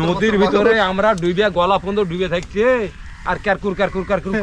নদীর ভিতরে আমরা ডুবে গলা পর্যন্ত ডুবে থাকছে আর ক্যারকুর ক্যারকুর ক্যারকুর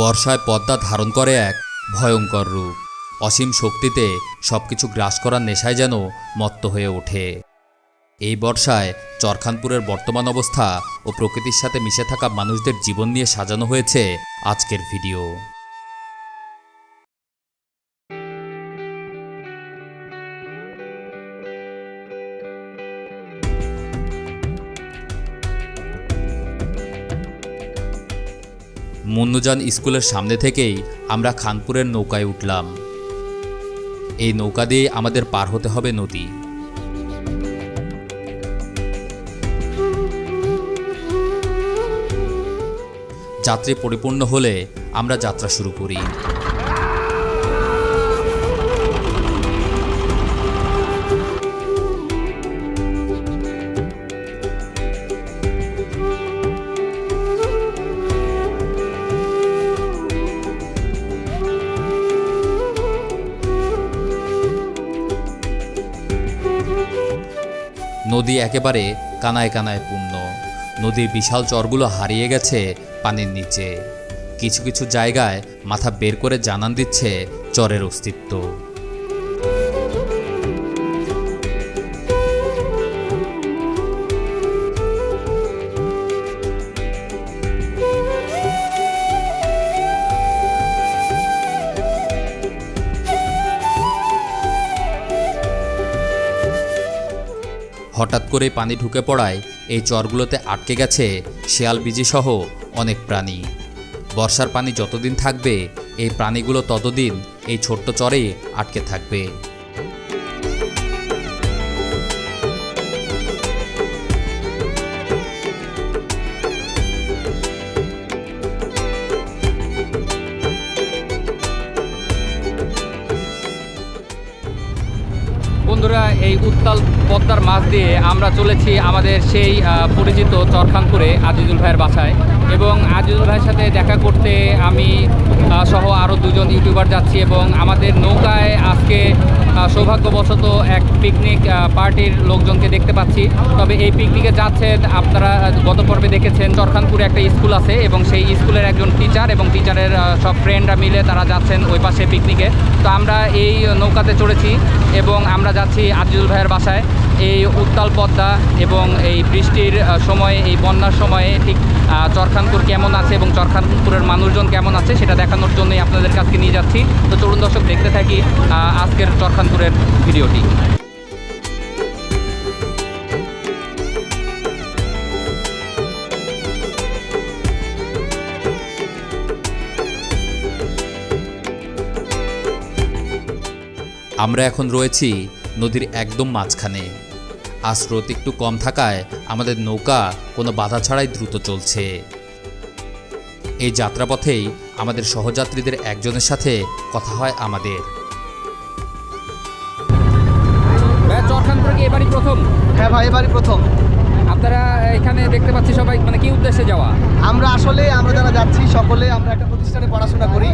বর্ষায় পদ্মা ধারণ করে এক ভয়ঙ্কর রূপ। অসীম শক্তিতে সবকিছু গ্রাস করার নেশায় যেন মত্ত হয়ে ওঠে। এই বর্ষায় চরখানপুরের বর্তমান অবস্থা ও প্রকৃতির সাথে মিশে থাকা মানুষদের জীবন নিয়ে সাজানো হয়েছে আজকের ভিডিও। মুন্নুজান স্কুলের সামনে থেকেই আমরা খানপুরের নৌকায় উঠলাম। এই নৌকা দিয়ে আমাদের পার হতে হবে নদী। যাত্রী পরিপূর্ণ হলে আমরা যাত্রা শুরু করি। নদী একেবারে কানায় কানায় পূর্ণ। নদীর বিশাল চরগুলো হারিয়ে গেছে পানির নিচে। কিছু কিছু জায়গায় মাথা বের করে জানান দিচ্ছে চরের অস্তিত্ব। হঠাৎ করে পানি ঢুকে পড়ায় এই চরগুলোতে আটকে গেছে শেয়াল সহ অনেক প্রাণী। বর্ষার পানি যতদিন থাকবে, এই প্রাণীগুলো ততদিন এই ছোট্ট চরে আটকে থাকবে। বন্ধুরা, এই উত্তাল পদ্মার মাছ দিয়ে আমরা চলেছি আমাদের সেই পরিচিত চরখানপুরে আজিজুল ভাইয়ের বাসায়। এবং আজিজুল ভাইয়ের সাথে দেখা করতে আমি সহ আরও দুজন ইউটিউবার যাচ্ছি এবং আমাদের নৌকায় আজকে সৌভাগ্যবশত এক পিকনিক পার্টির লোকজনকে দেখতে পাচ্ছি। তবে এই পিকনিকে যাচ্ছেন আপনারা গত পর্বে দেখেছেন চরখানপুরে একটা স্কুল আছে এবং সেই স্কুলের একজন টিচার এবং টিচারের সব ফ্রেন্ডরা মিলে তারা যাচ্ছেন ওই পাশে পিকনিকে তো আমরা এই নৌকাতে চড়েছি এবং আমরা যাচ্ছি আজিজুল ভাইয়ের বাসায়। এই উত্তাল পদ্মা এবং এই বৃষ্টির সময়ে, এই বন্যার সময়ে ঠিক চরখানপুর কেমন আছে এবং চরখানপুরের মানুষজন কেমন আছে সেটা দেখানোর জন্যই আপনাদের কাছকে নিয়ে যাচ্ছি। তো তরুণ দর্শক, দেখতে থাকি আজকের চরখানপুরের ভিডিওটি। আমরা এখন রয়েছি নদীর একদম মাঝখানে। আর স্রোত একটু কম থাকায় আমাদের নৌকা কোনো বাধা ছাড়াই দ্রুত চলছে। এই যাত্রাপথেই আমাদের সহযাত্রীদের একজনের সাথে কথা হয় আমাদের। এবারই প্রথম? হ্যাঁ ভাই এবারই প্রথম। আপনারা এখানে দেখতে সবাই মানে কি উদ্দেশ্যে যাওয়া? আমরা আসলে, আমরা যারা যাচ্ছি সকলে, আমরা একটা প্রতিষ্ঠানে পড়াশোনা করি।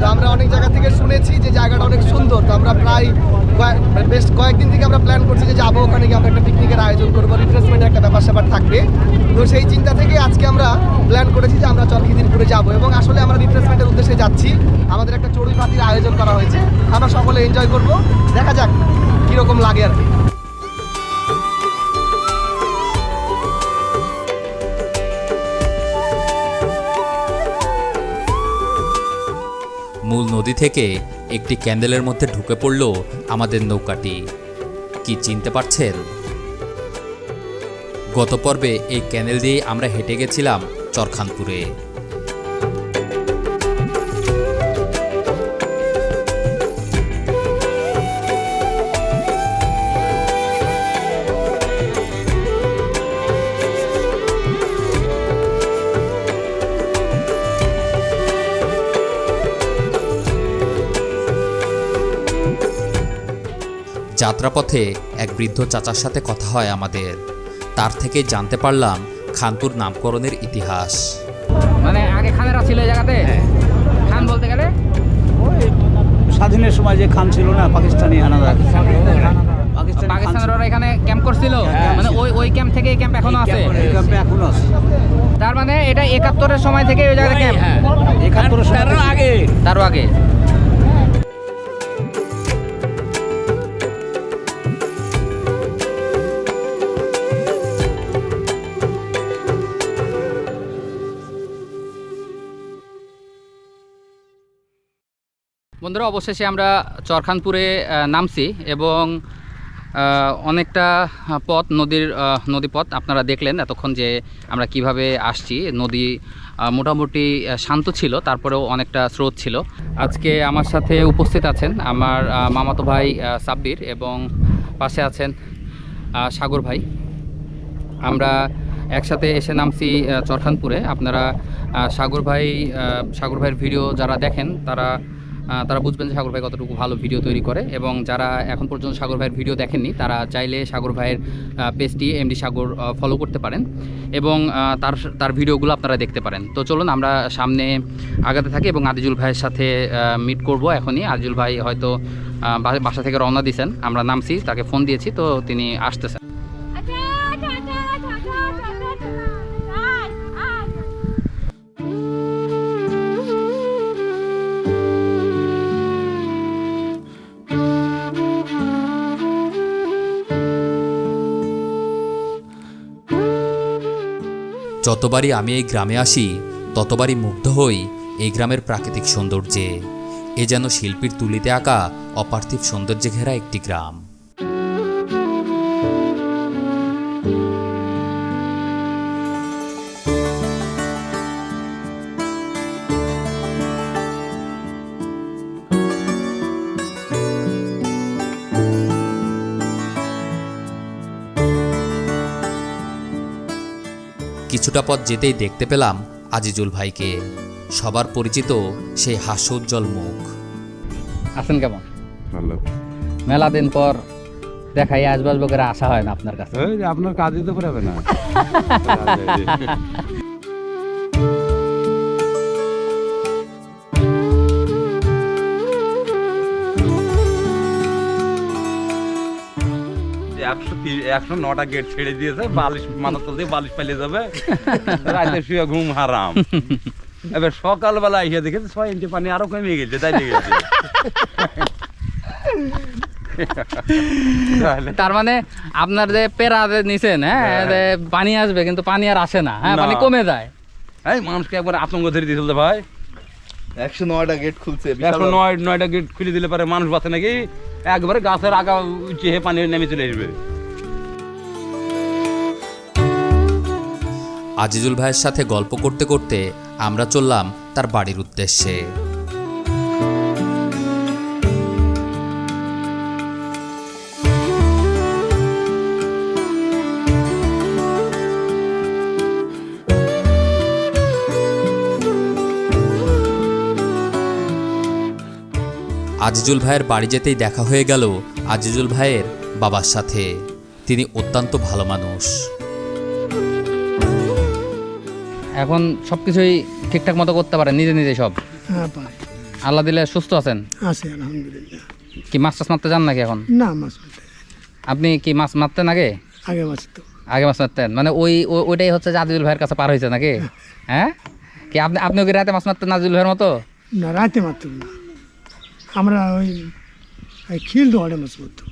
তো আমরা অনেক জায়গা থেকে শুনেছি যে জায়গাটা অনেক সুন্দর। তো আমরা প্রায় বেশ কয়েকদিন থেকে আমরা প্ল্যান করছি যে যাব ওখানে গিয়ে আমরা একটা পিকনিকের আয়োজন করব। রিফ্রেশমেন্ট একটা ব্যাপার স্যাপার থাকবে। তো সেই চিন্তা থেকে আজকে আমরা প্ল্যান করেছি যে আমরা চরকিদিনপুরে যাব এবং আসলে আমরা রিফ্রেশমেন্টের উদ্দেশ্যে যাচ্ছি। আমাদের একটা চড়ুই পাতির আয়োজন করা হয়েছে। আমরা সকলে এনজয় করব। দেখা যাক কীরকম লাগে আর কি। মূল নদী থেকে একটি ক্যান্ডেলের মধ্যে ঢুকে পড়ল আমাদের নৌকাটি। কি চিনতে পারছেন? গত পর্বে এই ক্যানেল দিয়ে আমরা হেঁটে গেছিলাম চরখানপুরে। যাত্রাপথে এক বৃদ্ধ চাচার সাথে কথা হয় আমাদের। তার থেকে জানতে পারলাম খানপুর নামকরণের ইতিহাস। মানে আগে খানেরা ছিল এই জায়গাতে? খান বলতে গেলে? ওই স্বাধীনের সময় যে খান ছিল না পাকিস্তানি হানাদার। পাকিস্তানি পাকিস্তানের ওরা এখানে ক্যাম্প করছিল? মানে ওই ওই ক্যাম্প থেকে এই ক্যাম্প এখনও আছে? এখন আছে। তার মানে এটা একাত্তরের সময় থেকে ওই জায়গায় ক্যাম্প একাত্তর সালের আগে? তারও আগে। বন্ধুরা অবশেষে আমরা চরখানপুরে নামছি এবং অনেকটা পথ নদীর আহ, নদী পথ আপনারা দেখলেন এতক্ষণ যে আমরা কীভাবে আসছি। নদী মোটামুটি শান্ত ছিল তারপরেও অনেকটা স্রোত ছিল। আজকে আমার সাথে উপস্থিত আছেন আমার মামাতো ভাই সাব্বির এবং পাশে আছেন সাগর ভাই। আমরা একসাথে এসে নামছি চরখানপুরে। আপনারা সাগর ভাই সাগর ভাইয়ের ভিডিও যারা দেখেন তারা তারা বুঝবেন যে সাগর ভাই কতটুকু ভালো ভিডিও তৈরি করে এবং যারা এখন পর্যন্ত সাগর ভাইয়ের ভিডিও দেখেননি, তারা চাইলে সাগর ভাইয়ের পেজটি এমডি সাগর ফলো করতে পারেন এবং তার তার ভিডিওগুলো আপনারা দেখতে পারেন। তো চলুন আমরা সামনে আগাতে থাকি এবং আদিজুল ভাইয়ের সাথে মিট করব এখনই। আদিজুল ভাই হয়তো বাসা থেকে রওনা দিয়েছেন আমরা নামছি, তাকে ফোন দিয়েছি, তো তিনি আসতেছেন। যতবারই আমি এই গ্রামে আসি, ততবারই মুগ্ধ হই এই গ্রামের প্রাকৃতিক সৌন্দর্যে। এ যেন শিল্পীর তুলিতে আঁকা অপার্থিব সৌন্দর্যে ঘেরা একটি গ্রাম। কিছুটা পথ যেতেই দেখতে পেলাম আজিজুল ভাইকে। সবার পরিচিত সেই হাস্যোজ্জ্বল মুখ। আছেন কেমন? ভালো। মেলা দিন পর দেখাই আসবাস বগেরা আসা হয় না আপনার কাছে। যে আপনার কাজই তো করাবে না। একশো নটা গেট ছেড়ে দিয়েছে বালিশ তল দিয়ে বালিশ পালিয়ে যাবে। রাতে শুয়ে ঘুম হারাম। এবার সকালবেলা এসে দেখেছে ছয় ইঞ্চি পানি আরও কমে গেছে তাই লেগেছে তার মানে আপনার যে পেরা যে নিছেন হ্যাঁ হ্যাঁ। পানি আসবে কিন্তু পানি আর আসে না হ্যাঁ পানি কমে যায়। এই মানুষকে একবার আতঙ্ক ধরে দিয়েছিল ভাই। একশো নয়টা গেট খুলছে একশো নয় নয়টা গেট খুলে দিলে পারে মানুষ বাঁচে নাকি? একবারে গাছের আগা চেহে পানি নেমে চলে আসবে। আজিজুল ভাইয়ের সাথে গল্প করতে করতে আমরা চললাম তার বাড়ির উদ্দেশ্যে। আজিজুল ভাইয়ের বাড়ি যেতেই দেখা হয়ে গেল আজিজুল ভাইয়ের বাবার সাথে। তিনি অত্যন্ত ভালো মানুষ। এখন সব কিছুই ঠিকঠাক মতো করতে পারেন নিজে নিজে সব। হ্যাঁ পাই আল্লাহ দিলে সুস্থ আছেন? আছে আলহামদুলিল্লাহ। কি মাছ টাছ মারতে যান নাকি এখন? না মাছ মারতে আপনি কি মাছ মারতেন আগে? আগে মাছ তো আগে মাছ মারতেন? মানে ওই ওই- ওইটাই হচ্ছে যে আজিজুল ভাইয়ের কাছে পার হয়েছে নাকি? হ্যাঁ। কি আপনি আপনিও কি রাতে মাছ মারতেন আজিজুল ভাইয়ের মতো? না রাতে মারতাম না। আমরা ওই খিল দোয়ারে মাছ মারতো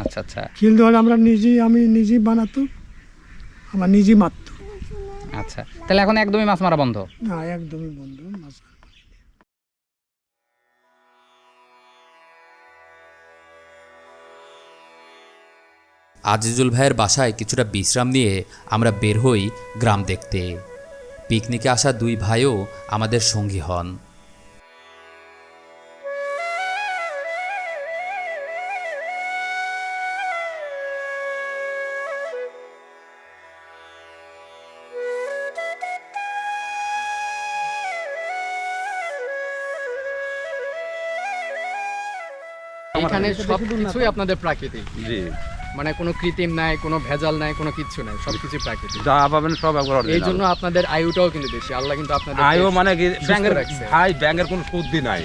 আচ্ছা আচ্ছা। খিল দোয়ারে আমরা নিজেই আমি নিজেই বানাতো আমার নিজেই মারতো আচ্ছা তাহলে এখন একদমই মাছ মারা বন্ধ? না একদমই বন্ধ মাছ আজিজুল ভাইয়ের বাসায় কিছুটা বিশ্রাম নিয়ে আমরা বের হই গ্রাম দেখতে। পিকনিকে আসা দুই ভাইও আমাদের সঙ্গী হন। এখানে সব কিছুই আপনাদের প্রাকৃতিক। জি। মানে কোনো কৃত্রিম নাই কোনো ভেজাল নাই কোনো কিচ্ছু নাই সব কিছু প্রাকৃতিক। যা পাবেন সব একবার এই জন্য আপনাদের আয়ুটাও কিন্তু বেশি। আল্লাহ কিন্তু আপনাদের আয়ও মানে ব্যাংকের ভাই ব্যাংকের কোনো সুদ্দি নাই।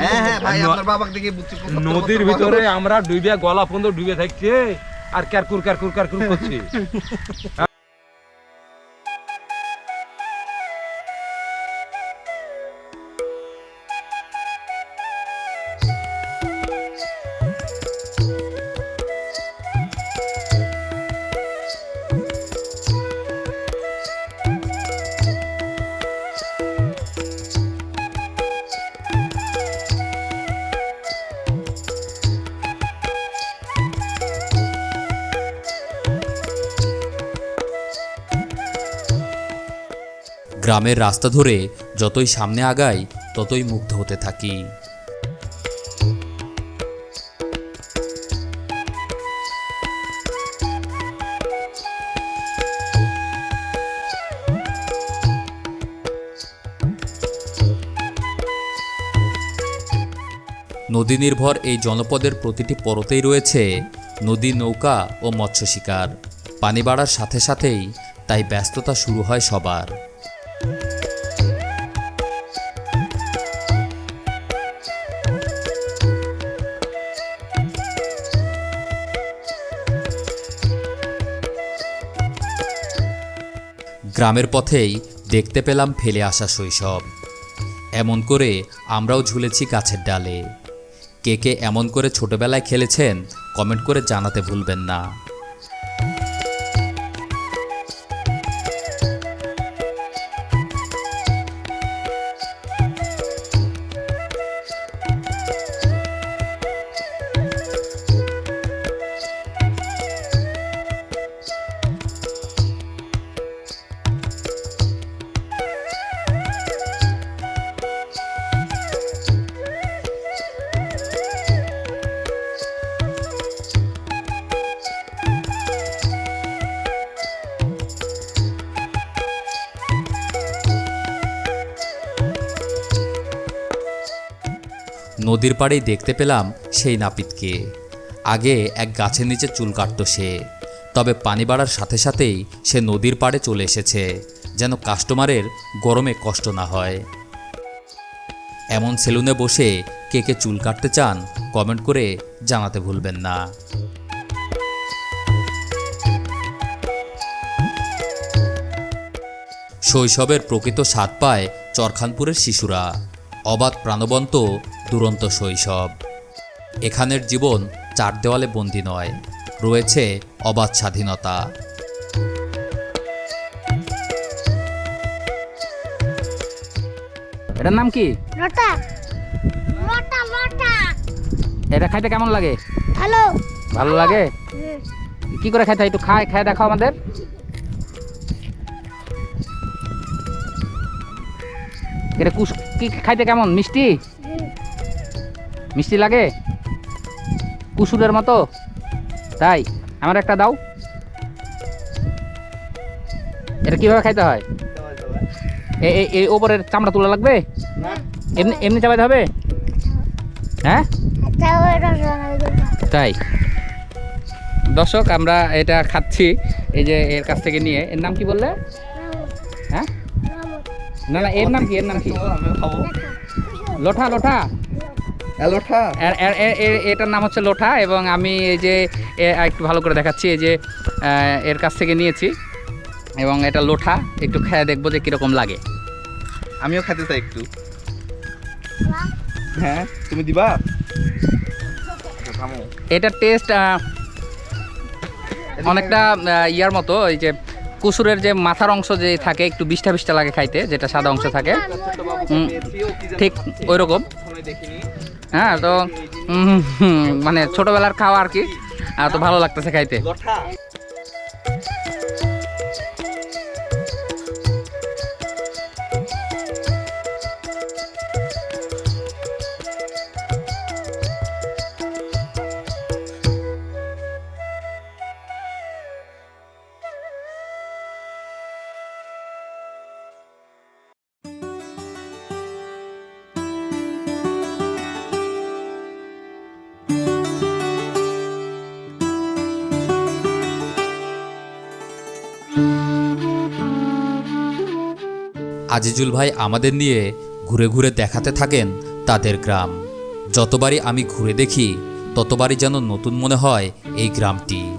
হ্যাঁ হ্যাঁ ভাই আপনার বাবাকে দেখে বুঝছি নদীর ভিতরে আমরা ডুবে গলা পর্যন্ত ডুবে থাকছি আর ক্যারকুর ক্যারকুর ক্যারকুর করছি। গ্রামের রাস্তা ধরে যতই সামনে আগাই, ততই মুগ্ধ হতে থাকি। নদী নির্ভর এই জনপদের প্রতিটি পরতেই রয়েছে নদী নৌকা ও মৎস্য শিকার। পানি বাড়ার সাথে সাথেই তাই ব্যস্ততা শুরু হয় সবার। গ্রামের পথেই দেখতে পেলাম ফেলে আসা শৈশব। এমন করে আমরাও ঝুলেছি গাছের ডালে। কে কে এমন করে ছোটবেলায় খেলেছেন, কমেন্ট করে জানাতে ভুলবেন না। নদীর পাড়েই দেখতে পেলাম সেই নাপিতকে। আগে এক গাছের নিচে চুল কাটত সে, তবে পানি বাড়ার সাথে সাথেই সে নদীর পাড়ে চলে এসেছে, যেন কাস্টমারের গরমে কষ্ট না হয়। এমন সেলুনে বসে কে কে চুল কাটতে চান কমেন্ট করে জানাতে ভুলবেন না। শৈশবের প্রকৃত স্বাদ পায় চরখানপুরের শিশুরা। অবাধ প্রাণবন্ত দুরন্ত শৈশব। এখানের জীবন চার দেওয়ালে বন্দি নয় রয়েছে অবাধ স্বাধীনতা। এটার নাম কি? লটা লটা লটা এটা খাইতে কেমন লাগে? হ্যালো ভালো লাগে? কি করে খাইতে একটু খায় খায় দেখাও আমাদের। এটা কুস কি খাইতে কেমন? মিষ্টি? মিষ্টি লাগে? কুসুরের মতো। তাই আমার একটা দাও। এটা কীভাবে খাইতে হয়? এই ওপরের চামড়া তোলা লাগবে? এমনি এমনি চাবাইতে হবে? হ্যাঁ? তাই। দর্শক আমরা এটা খাচ্ছি। এই যে এর কাছ থেকে নিয়ে। এর নাম কি বললে? হ্যাঁ? না না এর নাম কি? এর নাম কি? লোঠা লোঠা। এলোঠা? এর- এর- এর- এর- এটার নাম হচ্ছে লোঠা এবং আমি এই যে একটু ভালো করে দেখাচ্ছি এই যে এর কাছ থেকে নিয়েছি এবং এটা লোঠা একটু খেয়ে দেখব যে কীরকম লাগে। আমিও খেতে চাই একটু। হ্যাঁ তুমি দিবা? এটার টেস্ট অনেকটা ইয়ার মতো এই যে কুসুরের যে মাথার অংশ যে থাকে একটু বিষ্ঠা বিষ্ঠা লাগে খাইতে যেটা সাদা অংশ থাকে। ঠিক ওই রকম হ্যাঁ তো মানে ছোটবেলার খাওয়া আর কি। আর তো ভালো লাগতেছে খাইতে। আজিজুল ভাই আমাদের নিয়ে ঘুরে ঘুরে দেখাতে থাকেন তাদের গ্রাম। যতবারই আমি ঘুরে দেখি, ততবারই যেন নতুন মনে হয় এই গ্রামটি।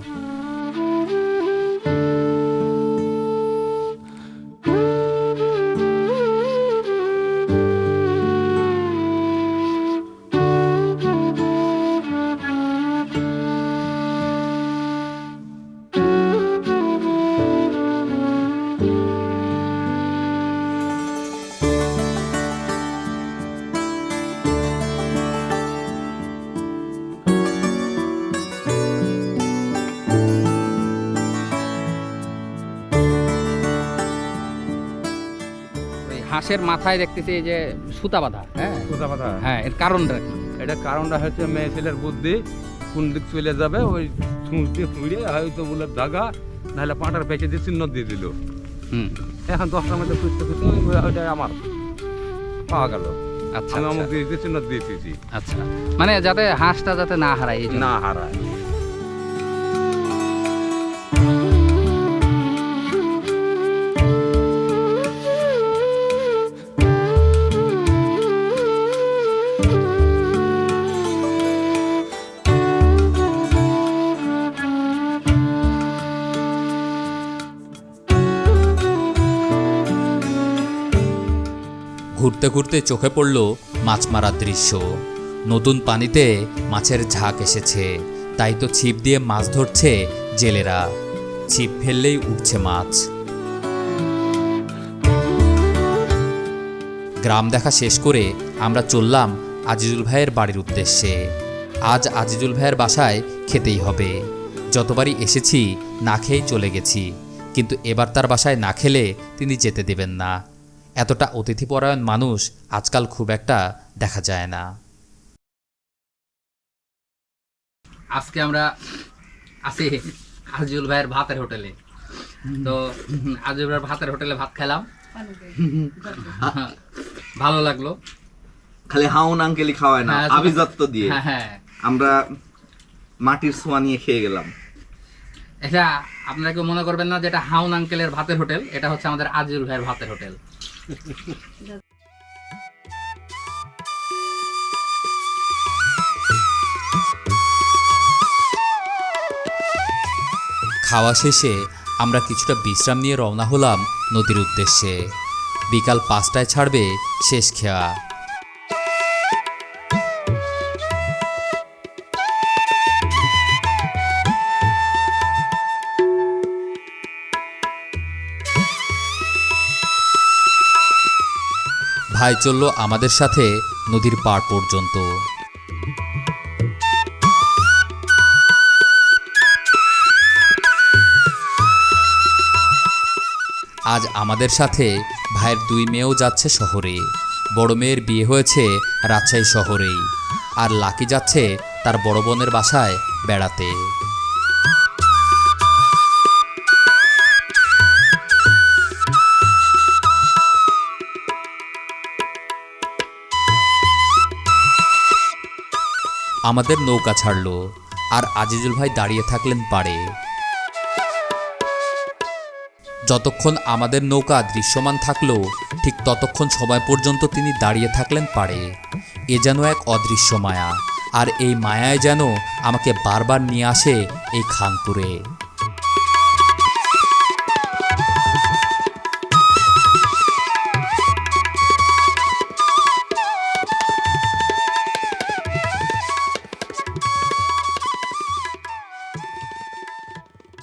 হাঁসের মাথায় দেখতেছি যে সুতা বাঁধা হ্যাঁ? কথা কথা হ্যাঁ এর কারণটা কি? এটা কারণটা হচ্ছে মেয়ে ছেলের বুদ্ধি কোন দিক চলে যাবে ওই দিয়ে ছুঁড়ে হয়তো বলে জাগা নাহলে পাঁটার পেঁচে দিয়ে চিহ্ন দিয়ে দিল। হুম। এখন দশটার মধ্যে খুঁজতে খুঁজতে ওই- ওইটাই আমার। পাওয়া গেল। আচ্ছা আমি অমুক আচ্ছা, দিয়ে দিয়ে চিহ্ন দিয়ে দিয়েছি। আচ্ছা। মানে যাতে হাঁসটা যাতে না হারায় না হারায়। ঘুরতে ঘুরতে চোখে পড়ল মাছ মারার দৃশ্য। নতুন পানিতে মাছের ঝাঁক এসেছে, তাই তো ছিপ দিয়ে মাছ ধরছে জেলেরা। ছিপ ফেললেই উঠছে মাছ। গ্রাম দেখা শেষ করে আমরা চললাম আজিজুল ভাইয়ের বাড়ির উদ্দেশ্যে। আজ আজিজুল ভাইয়ের বাসায় খেতেই হবে। যতবারই এসেছি, না খেয়েই চলে গেছি, কিন্তু এবার তার বাসায় না খেলে তিনি যেতে দেবেন না। এতটা অতিথিপরায়ণ মানুষ আজকাল খুব একটা দেখা যায় না। আজকে আমরা আছি আজিজুল ভাইয়ের ভাতের হোটেলে। তো আজিজুল ভাইয়ের ভাতের হোটেলে ভাত খেলাম। ভালো লাগল। খালি হাউন আঙ্কেলই খাওয়ায় না হ্যাঁ, আভিজাত্য দিয়ে। হ্যাঁ হ্যাঁ। আমরা মাটির সোয়া নিয়ে খেয়ে গেলাম। এটা আপনারা কেউ মনে করবেন না যে এটা হাউন আঙ্কেলের ভাতের হোটেল এটা হচ্ছে আমাদের আজিজুল ভাইয়ের ভাতের হোটেল। খাওয়া শেষে আমরা কিছুটা বিশ্রাম নিয়ে রওনা হলাম নদীর উদ্দেশ্যে। বিকাল পাঁচটায় ছাড়বে শেষ খেয়া ভাই চলল আমাদের সাথে নদীর পাড় পর্যন্ত। আজ আমাদের সাথে ভাইয়ের দুই মেয়েও যাচ্ছে শহরে। বড় মেয়ের বিয়ে হয়েছে রাজশাহী শহরেই। আর লাকি যাচ্ছে তার বড় বোনের বাসায় বেড়াতে। আমাদের নৌকা ছাড়ল, আর আজিজুল ভাই দাঁড়িয়ে থাকলেন পাড়ে। যতক্ষণ আমাদের নৌকা দৃশ্যমান থাকল, ঠিক ততক্ষণ সময় পর্যন্ত তিনি দাঁড়িয়ে থাকলেন পাড়ে। এ যেন এক অদৃশ্য মায়া, আর এই মায়ায় যেন আমাকে বারবার নিয়ে আসে এই খানপুরে।